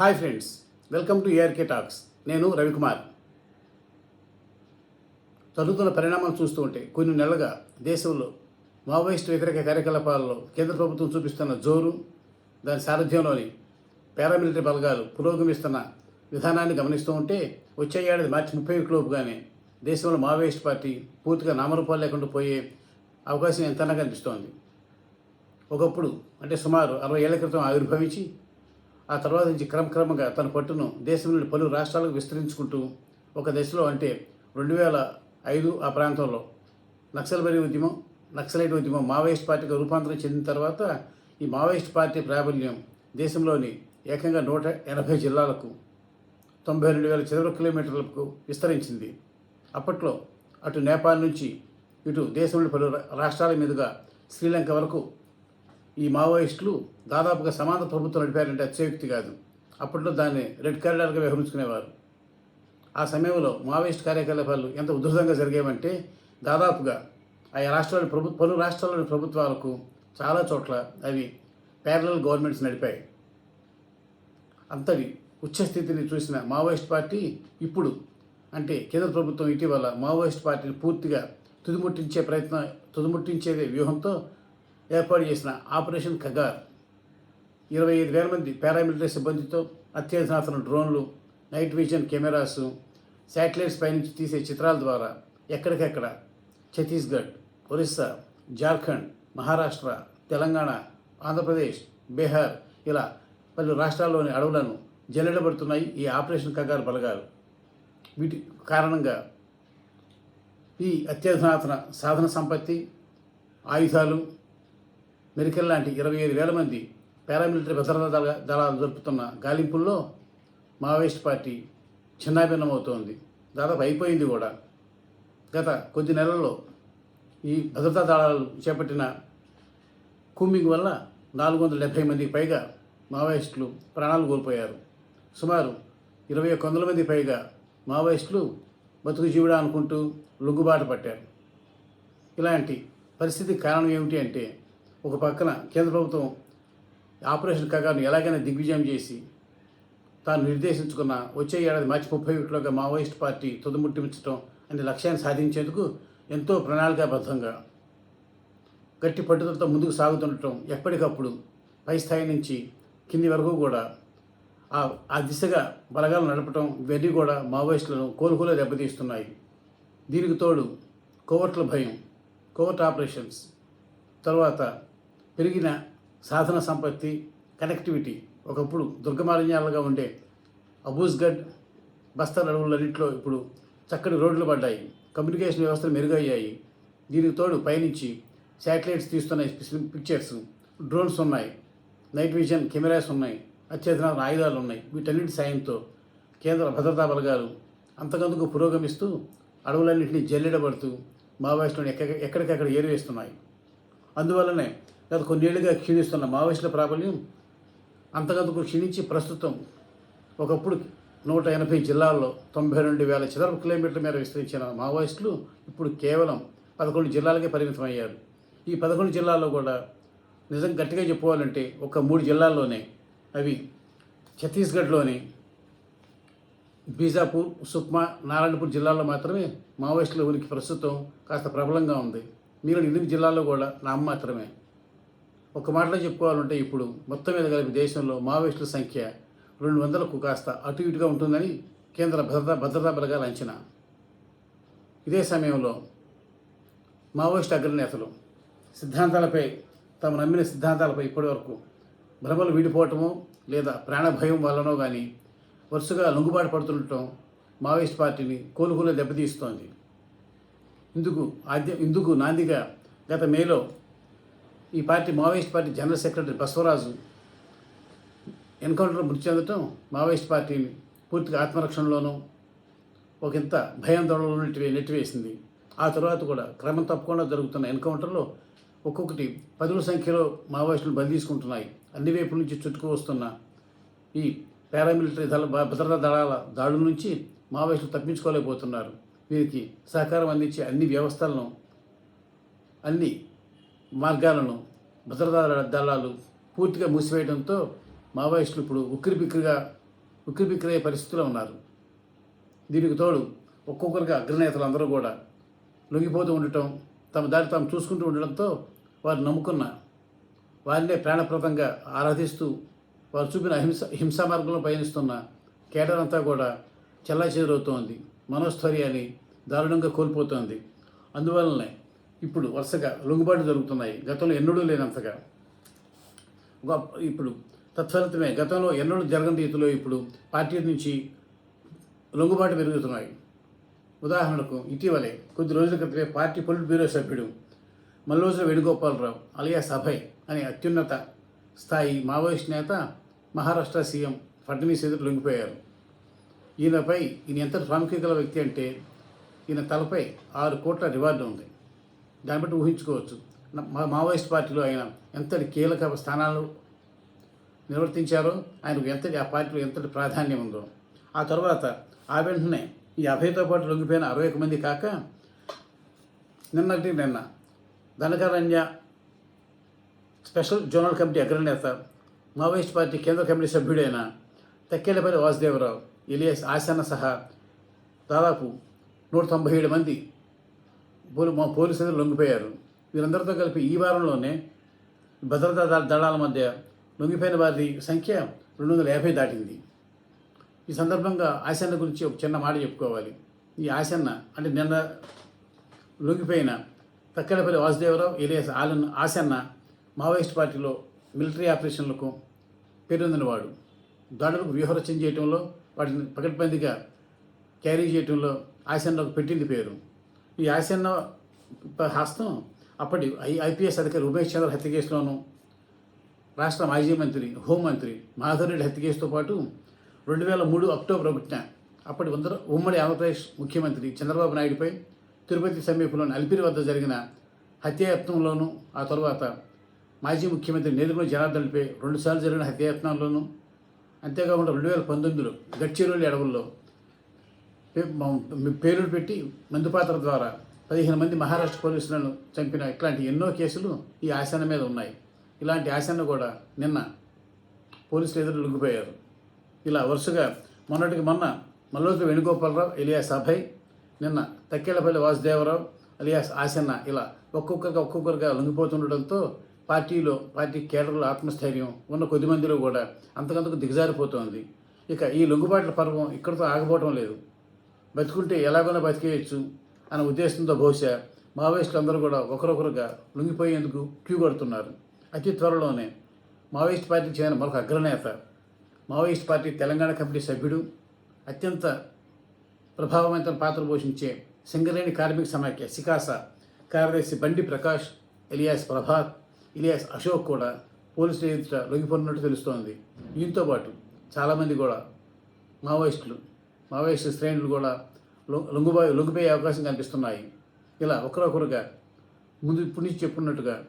Hi friends welcome to ARK talks నేను రవికుమార్. జరుగుతున్న పరిణామాలు చూస్తూ ఉంటే కొన్ని నెలలుగా దేశంలో మావోయిస్ట్ వ్యతిరేక కార్యకలాపాలలో కేంద్ర ప్రభుత్వం చూపిస్తున్న జోరు దాని సారథ్యంలోని పారామిలిటరీ బలగాలు పురోగమిస్తున్న విధానాన్ని గమనిస్తూ ఉంటే వచ్చే ఏడాది మార్చి ముప్పై ఒకటిలోపుగానే దేశంలో మావోయిస్ట్ పార్టీ పూర్తిగా నామరూపాలు లేకుండా పోయే అవకాశం ఎంతనా కనిపిస్తోంది. ఒకప్పుడు అంటే సుమారు అరవై ఏళ్ళ క్రితం ఆవిర్భవించి ఆ తర్వాత నుంచి క్రమక్రమంగా తన పట్టును దేశంలోని పలు రాష్ట్రాలకు విస్తరించుకుంటూ ఒక దశలో అంటే రెండు వేల ఐదు ఆ ప్రాంతంలో నక్సల్బరీ ఉద్యమం నక్సలైట్ ఉద్యమం మావోయిస్ట్ పార్టీగా రూపాంతరం చెందిన తర్వాత ఈ మావోయిస్ట్ పార్టీ ప్రాబల్యం దేశంలోని ఏకంగా నూట ఎనభై జిల్లాలకు తొంభై రెండు వేల చదరపు కిలోమీటర్లకు విస్తరించింది. అప్పట్లో అటు నేపాల్ నుంచి ఇటు దేశంలోని పలు రా- రాష్ట్రాల మీదుగా శ్రీలంక వరకు ఈ మావోయిస్టులు దాదాపుగా సమాన ప్రభుత్వం నడిపారంటే అత్యయుక్తి కాదు. అప్పట్లో దాన్ని రెడ్ కారిడార్గా వ్యవహరించుకునేవారు. ఆ సమయంలో మావోయిస్ట్ కార్యకలాపాలు ఎంత ఉధృతంగా జరిగేవంటే దాదాపుగా ఆయా రాష్ట్రాల ప్రభు పలు రాష్ట్రాల్లోని ప్రభుత్వాలకు చాలా చోట్ల అవి ప్యారలల్ గవర్నమెంట్స్ నడిపాయి. అంతటి ఉచ్చస్థితిని చూసిన మావోయిస్ట్ పార్టీ ఇప్పుడు అంటే కేంద్ర ప్రభుత్వం ఇటీవల మావోయిస్ట్ పార్టీని పూర్తిగా తుదిముట్టించే ప్రయత్నం తుదిముట్టించేదే వ్యూహంతో ఏర్పాటు చేసిన ఆపరేషన్ కగార్ ఇరవై ఐదు వేల మంది పారామిలిటరీ సిబ్బందితో అత్యధునాతన డ్రోన్లు నైట్ విజన్ కెమెరాస్ శాటిలైట్స్ పైనుంచి తీసే చిత్రాల ద్వారా ఎక్కడికెక్కడ ఛత్తీస్గఢ్ ఒరిస్సా జార్ఖండ్ మహారాష్ట్ర తెలంగాణ ఆంధ్రప్రదేశ్ బీహార్ ఇలా పలు రాష్ట్రాల్లోని అడవులను జల్లెడబడుతున్నాయి ఈ ఆపరేషన్ కగారు బలగాలు. వీటి కారణంగా ఈ అత్యధునాతన సాధన సంపత్తి ఆయుధాలు మెరికల్ లాంటి ఇరవై ఐదు వేల మంది పారామిలిటరీ భద్రతా దళ దళాలు జరుపుతున్న గాలింపుల్లో మావోయిస్ట్ పార్టీ చిన్నాభిన్నమవుతోంది దాదాపు అయిపోయింది కూడా. గత కొద్ది నెలల్లో ఈ భద్రతా దళాలు చేపట్టిన కూంబింగ్ వల్ల నాలుగు వందల డెబ్భై మందికి పైగా మావోయిస్టులు ప్రాణాలు కోల్పోయారు. సుమారు ఇరవై ఒక్క వందల మంది పైగా మావోయిస్టులు బతుకు జీవుడా అనుకుంటూ లొంగుబాటు పట్టారు. ఇలాంటి పరిస్థితికి కారణం ఏమిటి అంటే ఒక పక్కన కేంద్ర ప్రభుత్వం ఆపరేషన్ కగాను ఎలాగైనా దిగ్విజయం చేసి తాను నిర్దేశించుకున్న వచ్చే ఏడాది మార్చి ముప్పై ఒకటిలోగా మావోయిస్ట్ పార్టీ తుదముట్టించడం అనే లక్ష్యాన్ని సాధించేందుకు ఎంతో ప్రణాళికాబద్ధంగా గట్టి పట్టుదలతో ముందుకు సాగుతుండటం ఎప్పటికప్పుడు పై స్థాయి నుంచి కింది వరకు కూడా ఆ ఆ దిశగా బలగాలు నడపటం ఇవన్నీ కూడా మావోయిస్టులను కోలుకోలే దెబ్బతీస్తున్నాయి. దీనికి తోడు కోవర్ట్ల భయం కోవర్ట్ ఆపరేషన్స్ తర్వాత పెరిగిన సాధన సంపత్తి కనెక్టివిటీ ఒకప్పుడు దుర్గమారణ్యాలుగా ఉండే అబూస్గఢ్ బస్తర్ అడవులన్నింటిలో ఇప్పుడు చక్కటి రోడ్లు పడ్డాయి. కమ్యూనికేషన్ వ్యవస్థలు మెరుగయ్యాయి. దీనికి తోడు పయనించి శాటిలైట్స్ తీస్తున్న పిక్చర్స్ డ్రోన్స్ ఉన్నాయి. నైట్ విజన్ కెమెరాస్ ఉన్నాయి. అత్యధునాతన ఆయుధాలు ఉన్నాయి. వీటన్నిటి సాయంతో కేంద్ర భద్రతా బలగాలు అంతకందుకు పురోగమిస్తూ అడవులన్నింటినీ జల్లెడబడుతూ మావోయిస్టులను ఎక్క ఎక్కడికక్కడ ఏరివేస్తున్నాయి. అందువల్లనే గత కొన్నేళ్ళుగా క్షీణిస్తున్న మావోయిస్టుల ప్రాబల్యం అంతకంతకు క్షీణించి ప్రస్తుతం ఒకప్పుడు నూట ఎనభై జిల్లాల్లో తొంభై రెండు వేల చదరపు కిలోమీటర్ల మేర విస్తరించిన మావోయిస్టులు ఇప్పుడు కేవలం పదకొండు జిల్లాలకే పరిమితమయ్యారు. ఈ పదకొండు జిల్లాల్లో కూడా నిజం గట్టిగా చెప్పుకోవాలంటే ఒక మూడు జిల్లాల్లోనే అవి ఛత్తీస్గఢ్లోని బీజాపూర్ సుక్మా నారాయణపూర్ జిల్లాల్లో మాత్రమే మావోయిస్టుల ఉనికి ప్రస్తుతం కాస్త ప్రబలంగా ఉంది. మిగిలిన ఎనిమిది జిల్లాల్లో కూడా నామ మాత్రమే ఒక మాటలో చెప్పుకోవాలంటే ఇప్పుడు మొత్తం మీద కలిపి దేశంలో మావోయిస్టుల సంఖ్య రెండు వందలకు కాస్త అటు ఇటుగా ఉంటుందని కేంద్ర భద్రతా భద్రతా బలగాల అంచనా. ఇదే సమయంలో మావోయిస్ట్ అగ్రనేతలు సిద్ధాంతాలపై తాము నమ్మిన సిద్ధాంతాలపై ఇప్పటివరకు భ్రమలు వీడిపోవటమో లేదా ప్రాణభయం వల్లనో కానీ వరుసగా లొంగుబాటు పడుతుండటం మావోయిస్ట్ పార్టీని కోలుకోలే దెబ్బతీస్తోంది. ఇందుకు ఆద్య ఇందుకు నాందిగా గత మేలో ఈ party Maoist party general secretary Basavaraju encounter మృతి చెందటం మావోయిస్ట్ పార్టీని పూర్తిగా ఆత్మరక్షణలోనూ ఒకంత భయం భయాందోళనలో నెట్టివే నెట్టివేసింది. ఆ తర్వాత కూడా క్రమం తప్పకుండా జరుగుతున్న ఎన్కౌంటర్లో ఒక్కొక్కటి పదుల సంఖ్యలో మావోయిస్టులు బంధించుకుంటున్నాయి అన్ని వైపుల నుంచి చుట్టుకు వస్తున్న ఈ పారామిలిటరీ దళ భద్రతా దళాల దాడుల నుంచి మావోయిస్టులు తప్పించుకోలేకపోతున్నారు. వీరికి సహకారం అందించే అన్ని వ్యవస్థలను అన్ని మార్గాలను భద్రతా దళాలు పూర్తిగా మూసివేయడంతో మావోయిస్టులు ఇప్పుడు ఉక్కిరిబిక్కిరిగా ఉక్కిరిబిక్కిరయ్యే పరిస్థితిలో ఉన్నారు. దీనికి తోడు ఒక్కొక్కరిగా అగ్రనేతలు అందరూ కూడా లొంగిపోతూ ఉండటం తమ దారి తాము చూసుకుంటూ ఉండడంతో వారు నమ్ముకున్న వారినే ప్రాణప్రదంగా ఆరాధిస్తూ వారు చూపిన అహింస హింసా మార్గంలో పయనిస్తున్న కేడర్ అంతా కూడా చెల్లా చెదురవుతోంది మనోస్థైర్యాన్ని దారుణంగా కోల్పోతోంది. అందువలనే ఇప్పుడు వరుసగా లొంగుబాటు జరుగుతున్నాయి. గతంలో ఎన్నడూ లేనంతగా. ఇప్పుడు తత్ఫలితమే గతంలో ఎన్నడూ జరగని రీతిలో ఇప్పుడు పార్టీ నుంచి లొంగుబాటు పెరుగుతున్నాయి. ఉదాహరణకు ఇటీవలే కొద్ది రోజుల క్రితమే పార్టీ పొలిట్ బ్యూరో సభ్యుడు మల్లోజుల వేణుగోపాలరావు అలియా సభై అనే అత్యున్నత స్థాయి మావోయిస్ట్ నేత మహారాష్ట్ర సీఎం ఫడ్నవీస్ ఎదురు లొంగిపోయారు. ఈయనపై ఈయన ఎంత ప్రాముఖ్యత గల వ్యక్తి అంటే ఈయన తలపై ఆరు కోట్ల రివార్డు ఉంది. దాన్ని బట్టి ఊహించుకోవచ్చు. మా మావోయిస్ట్ పార్టీలో ఆయన ఎంతటి కీలక స్థానాలు నిర్వర్తించారో ఆయనకు ఎంతటి ఆ పార్టీలో ఎంతటి ప్రాధాన్యం ఉందో. ఆ తర్వాత ఆ వెంటనే ఈ అభయతో పాటు లొంగిపోయిన అరవై ఒక మంది కాక నిన్నటి నిన్న ధనకారణ్య స్పెషల్ జోనల్ కమిటీ అగ్రనేత మావోయిస్ట్ పార్టీ కేంద్ర కమిటీ సభ్యుడైన తక్కేలపల్లి వాసుదేవరావు ఇలియస్ ఆసన సహా దాదాపు నూట తొంభై ఏడు మంది పోలీ మా పోలీసులు లొంగిపోయారు. వీరందరితో కలిపి ఈ వారంలోనే భద్రతా దళాల మధ్య లొంగిపోయిన వారి సంఖ్య రెండు వందల యాభై దాటింది. ఈ సందర్భంగా ఆసన్న గురించి ఒక చిన్న మాట చెప్పుకోవాలి. ఈ ఆసన్న అంటే నిన్న లొంగిపోయిన తక్కెలపల్లి వాసుదేవరావు ఏలియాస్ ఆలన్ ఆసన్న మావోయిస్ట్ పార్టీలో మిలిటరీ ఆపరేషన్లకు పేరొందినవాడు. దాడులకు వ్యూహరచన చేయడంలో వాటిని పకడ్బందీగా క్యారీ చేయటంలో ఆసన్నకు పెట్టింది పేరు. ఈ యాసన్న హాస్తం హస్తం అప్పటి ఐ ఐపీఎస్ అధికారి ఉమేష్ చంద్ర హత్య కేసులోను రాష్ట్ర మాజీ మంత్రి హోంమంత్రి మాధవరెడ్డి హత్య కేసుతో పాటు రెండు వేల మూడు అక్టోబర్ ఒకటిన అప్పటి ఉత్తర ఉమ్మడి ఆంధ్రప్రదేశ్ ముఖ్యమంత్రి చంద్రబాబు నాయుడుపై తిరుపతి సమీపంలోని అల్పిరి వద్ద జరిగిన హత్యాయత్నంలోనూ ఆ తర్వాత మాజీ ముఖ్యమంత్రి నేదుగుల జనార్దన్పై రెండుసార్లు జరిగిన హత్యాయత్నంలోనూ అంతేకాకుండా రెండు వేల పంతొమ్మిదిలో గడ్చిరోలి అడవుల్లో పే- పెట్టి మందుపాత్ర ద్వారా పదిహేను మంది మహారాష్ట్ర పోలీసులను చంపిన ఇట్లాంటి ఎన్నో కేసులు ఈ ఆసన మీద ఉన్నాయి. ఇలాంటి ఆసన కూడా నిన్న పోలీసులు ఎదురు లొంగిపోయారు. ఇలా వరుసగా మొన్నటికి మొన్న మల్లోతు వేణుగోపాలరావు ఇలియాస్ అభయ్ నిన్న తక్కేళ్ళపల్లి వాసుదేవరావు అలియాస్ ఆసన్న ఇలా ఒక్కొక్కరిగా ఒక్కొక్కరిగా లొంగిపోతుండడంతో పార్టీలో పార్టీ కేడర్ల ఆత్మస్థైర్యం ఉన్న కొద్ది మందిలో కూడా అంతకంతకు దిగజారిపోతోంది. ఇక ఈ లొంగుబాట్ల పర్వం ఇక్కడితో ఆగిపోవటం లేదు. బతుకుంటే ఎలాగోనో బతికేయచ్చు అనే ఉద్దేశంతో బహుశా మావోయిస్టులు అందరూ కూడా ఒకరొకరుగా లొంగిపోయేందుకు క్యూ కడుతున్నారు. అతి త్వరలోనే మావోయిస్ట్ పార్టీకి చెందిన మరొక అగ్రనేత మావోయిస్ట్ పార్టీ తెలంగాణ కమిటీ సభ్యుడు అత్యంత ప్రభావవంతమైన పాత్ర పోషించే సింగరేణి కార్మిక సమాఖ్య సికాస కార్యదర్శి బండి ప్రకాష్ ఎలియాస్ ప్రభాత్ ఇలియాస్ అశోక్ కూడా పోలీసులు ఎదుట లొంగిపోనున్నట్టు తెలుస్తోంది. దీంతో పాటు చాలామంది కూడా మావోయిస్టులు మావోయిస్టు శ్రేణులు కూడా లొ- లొంగిపోయే లొంగిపోయే అవకాశం కనిపిస్తున్నాయి. ఇలా ఒకరొకరుగా ముందు ఇప్పుడు నుంచి చెప్పుకున్నట్టుగా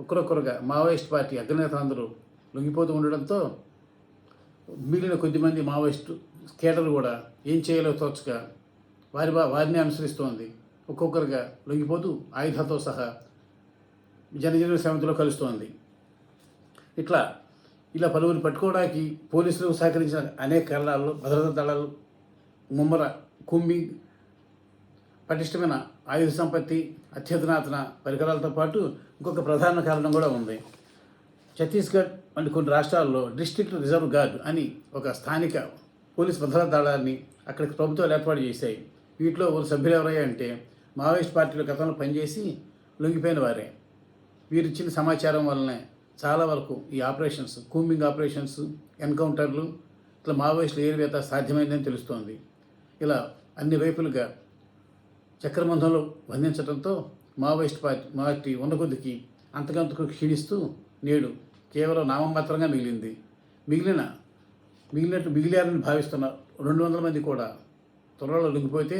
ఒకరొకరుగా మావోయిస్ట్ పార్టీ అగ్రనేతలందరూ లొంగిపోతూ ఉండడంతో మిగిలిన కొద్దిమంది మావోయిస్టు కేటర్లు కూడా ఏం చేయాలో తోచక వారి బా- వారిని అనుసరిస్తోంది. ఒక్కొక్కరుగా లొంగిపోతూ ఆయుధాలతో సహా జనజీవన సమితిలో కలుస్తోంది. ఇట్లా ఇలా పలువురు పట్టుకోవడానికి పోలీసులు సహకరించిన అనేక కారణాల్లో భద్రతా దళాలు ముమ్మర కూంబింగ్ పటిష్టమైన ఆయుధ సంపత్తి అత్యధునాతన పరికరాలతో పాటు ఇంకొక ప్రధాన కారణం కూడా ఉంది. ఛత్తీస్గఢ్ వంటి కొన్ని రాష్ట్రాల్లో డిస్ట్రిక్ట్ రిజర్వ్ గార్డ్ అని ఒక స్థానిక పోలీస్ భద్రతా దళాన్ని అక్కడికి ప్రభుత్వాలు ఏర్పాటు చేశాయి. వీటిలో ఒక సభ్యులు ఎవరయ్యా అంటే మావోయిస్ట్ పార్టీలో గతంలో పనిచేసి లొంగిపోయిన వారే. వీరిచ్చిన సమాచారం వల్లనే చాలా వరకు ఈ ఆపరేషన్స్ కూంబింగ్ ఆపరేషన్స్ ఎన్కౌంటర్లు ఇట్లా మావోయిస్టులు ఏరివేత సాధ్యమైందని తెలుస్తోంది. ఇలా అన్ని వైపులుగా చక్రబంధంలో బంధించడంతో మావోయిస్ట్ పార్టీ పార్టీ ఉన్న కొద్దికి అంతకంతకు క్షీణిస్తూ నేడు కేవలం నామమాత్రంగా మిగిలింది. మిగిలిన మిగిలినట్టు మిగిలారని భావిస్తున్న రెండు వందల మంది కూడా త్వరలో లొంగిపోతే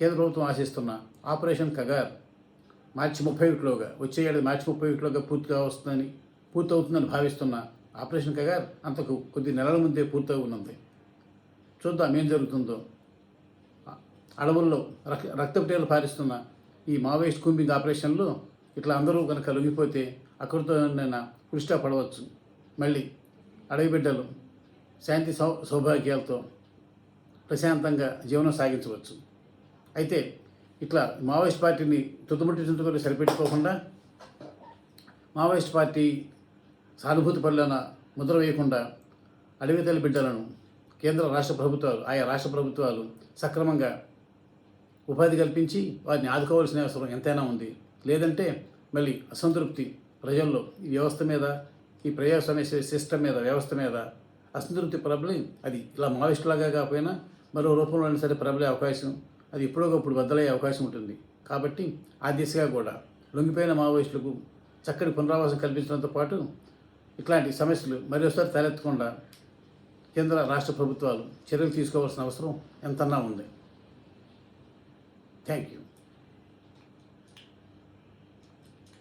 కేంద్ర ప్రభుత్వం ఆశిస్తున్న ఆపరేషన్ కగార్ మార్చి ముప్పై ఒకటిలోగా వచ్చే ఏడాది మార్చి ముప్పై ఒకటిలోగా పూర్తిగా వస్తుందని పూర్తవుతుందని భావిస్తున్న ఆపరేషన్ కగార్ అంతకు కొద్ది నెలల ముందే పూర్తవునుంది. చూద్దాం ఏం జరుగుతుందో. అడవుల్లో రక్ రక్తపుటేలు పారిస్తున్న ఈ మావోయిస్ట్ కూంబింగ్ ఆపరేషన్లో ఇట్లా అందరూ కనుక లొంగిపోతే అక్కడితోనైనా నేను పడవచ్చు. మళ్ళీ అడవి బిడ్డలు శాంతి సౌ సౌభాగ్యాలతో ప్రశాంతంగా జీవనం సాగించవచ్చు. అయితే ఇట్లా మావోయిస్ట్ పార్టీని తుదముట్టించుకుంటూ సరిపెట్టుకోకుండా మావోయిస్ట్ పార్టీ సానుభూతి పనులన ముద్ర వేయకుండా అడవి తల్లి బిడ్డలను కేంద్ర రాష్ట్ర ప్రభుత్వాలు ఆయా రాష్ట్ర ప్రభుత్వాలు సక్రమంగా ఉపాధి కల్పించి వారిని ఆదుకోవాల్సిన అవసరం ఎంతైనా ఉంది. లేదంటే మళ్ళీ అసంతృప్తి ప్రజల్లో ఈ వ్యవస్థ మీద ఈ ప్రజాస్వామ్య సిస్టమ్ మీద వ్యవస్థ మీద అసంతృప్తి ప్రబలి అది ఇలా మావిస్టులాగా కాకపోయినా మరో రూపంలో అయినా సరే ప్రబలే అవకాశం అది ఎప్పుడోకప్పుడు బద్దలయ్యే అవకాశం ఉంటుంది. కాబట్టి ఆ దిశగా కూడా లొంగిపోయిన మావోయిస్టులకు చక్కటి పునరావాసం కల్పించడంతో పాటు ఇట్లాంటి సమస్యలు మరోసారి తలెత్తకుండా కేంద్ర రాష్ట్ర ప్రభుత్వాలు చర్యలు తీసుకోవాల్సిన అవసరం ఎంతన్నా ఉంది. Thank you.